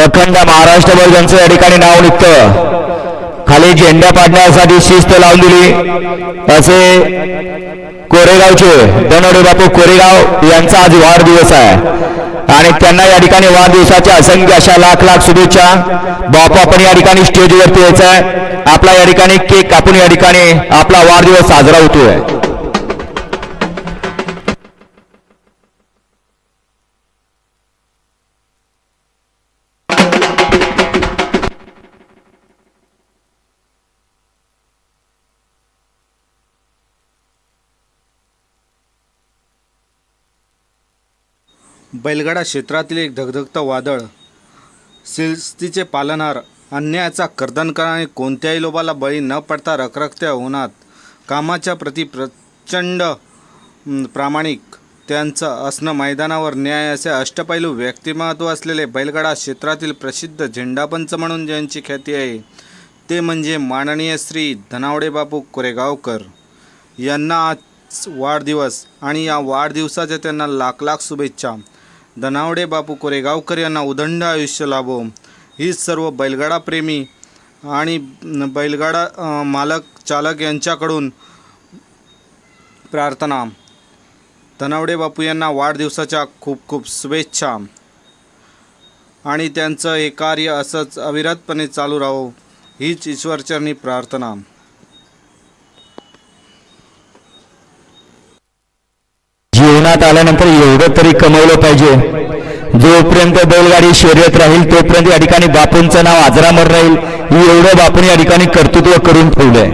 अखंड महाराष्ट्रभर ज्यांचं या ठिकाणी नाव निघतं. खाली झेंडा पाडण्यासाठी शिस्त लावून दिली. असे कोरेगावचे धनवडे बापू कोरेगाव यांचा आज वाढदिवस आहे. आणि त्यांना या ठिकाणी वाढदिवसाच्या असंख्य अशा लाख लाख शुभेच्छा. बापू आपण या ठिकाणी स्टेजवरती यायचा आहे आपला या ठिकाणी केक कापून या ठिकाणी आपला वाढदिवस साजरा होतोय. बैलगाडा क्षेत्रातील एक धगधगतं वादळ. शिस्तीचे पालनहार अन्यायाचा कर्दनकर आणि कोणत्याही लोभाला बळी न पडता रखरखत्या उन्हात कामाच्या प्रति प्रचंड प्रामाणिक. त्यांचं असणं मैदानावर न्याय असे अष्टपैलू व्यक्तिमत्व असलेले बैलगाडा क्षेत्रातील प्रसिद्ध झेंडापंच म्हणून ज्यांची ख्याती आहे ते म्हणजे माननीय श्री धनावडे बापू कोरेगावकर. यांना आज वाढदिवस आणि या वाढदिवसाच्या त्यांना लाख लाख शुभेच्छा. धनावडे बापू कोरेगावकर यांना उदंड आयुष्य लाभो हीच सर्व बैलगाडा प्रेमी आणि बैलगाडा मालक चालक यांच्याकडून प्रार्थना. धनावडे बापू यांना वाढदिवसाच्या खूप खूप शुभेच्छा. आणि त्यांचं हे कार्य असंच अविरतपणे चालू राहो हीच ईश्वरचरणी प्रार्थना. जीवनात आल्यानंतर एवढं तरी कमवलं पाहिजे. जोपर्यंत बैलगाडी शर्यत राहील तोपर्यंत या ठिकाणी बापूंचं नाव आजरामर राहील. एवढं बापून या ठिकाणी कर्तृत्व करून ठेवलंय.